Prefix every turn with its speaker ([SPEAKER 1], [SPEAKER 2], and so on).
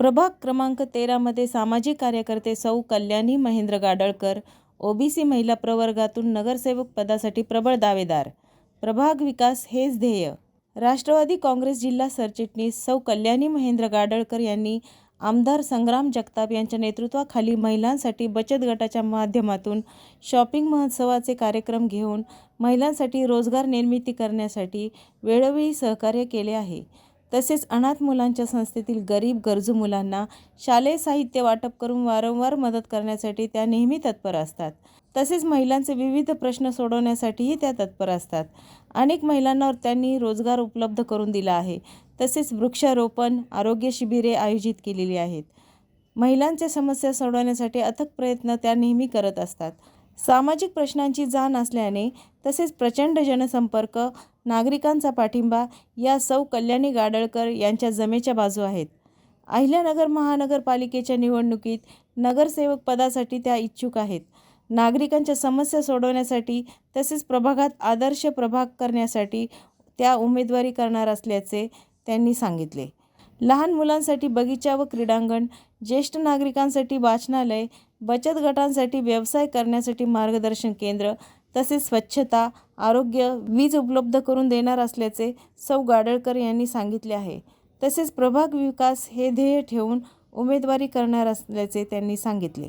[SPEAKER 1] प्रभाग क्रमांक तेरामध्ये सामाजिक कार्यकर्ते सौ कल्याणी महेंद्र गाडळकर ओबीसी महिला प्रवर्गातून नगरसेवक पदासाठी प्रबळ दावेदार. प्रभाग विकास हेच ध्येय. राष्ट्रवादी काँग्रेस जिल्हा सरचिटणीस सौ कल्याणी महेंद्र गाडळकर यांनी आमदार संग्राम जगताप यांच्या नेतृत्वाखाली महिलांसाठी बचत गटाच्या माध्यमातून शॉपिंग महोत्सवाचे कार्यक्रम घेऊन महिलांसाठी रोजगार निर्मिती करण्यासाठी वेळोवेळी सहकार्य केले आहे. तसेच अनाथ मुलांच्या संस्थेतील गरीब गरजू मुलांना शालेय साहित्य वाटप करून वारंवार मदत करण्यासाठी त्या नेहमी तत्पर असतात. तसेच महिलांचे विविध प्रश्न सोडवण्यासाठीही त्या तत्पर असतात. अनेक महिलांना त्यांनी रोजगार उपलब्ध करून दिला आहे. तसेच वृक्षारोपण आरोग्य शिबिरे आयोजित केलेली आहेत. महिलांच्या समस्या सोडवण्यासाठी अथक प्रयत्न त्या नेहमी करत असतात. सामाजिक प्रश्नांची जाण असल्याने तसेच प्रचंड जनसंपर्क नागरिकांचा पाठिंबा या सौ कल्याणी गाडळकर यांच्या जमेच्या बाजू आहेत. अहिल्यानगर महानगरपालिकेच्या निवडणुकीत नगरसेवक पदासाठी त्या इच्छुक आहेत. नागरिकांच्या समस्या सोडवण्यासाठी तसेच प्रभागात आदर्श प्रभाग करण्यासाठी त्या उमेदवारी करणार असल्याचे त्यांनी सांगितले. लहान मुलांसाठी बगीचा व क्रीडांगण ज्येष्ठ नागरिकांसाठी वाचनालय बचत गटांसाठी व्यवसाय करण्यासाठी मार्गदर्शन केंद्र तसेच स्वच्छता आरोग्य वीज उपलब्ध करून देणार असल्याचे सौ गाडळकर यांनी सांगितले आहे. तसेच प्रभाग विकास हे ध्येय ठेवून उमेदवारी करणार असल्याचे त्यांनी सांगितले.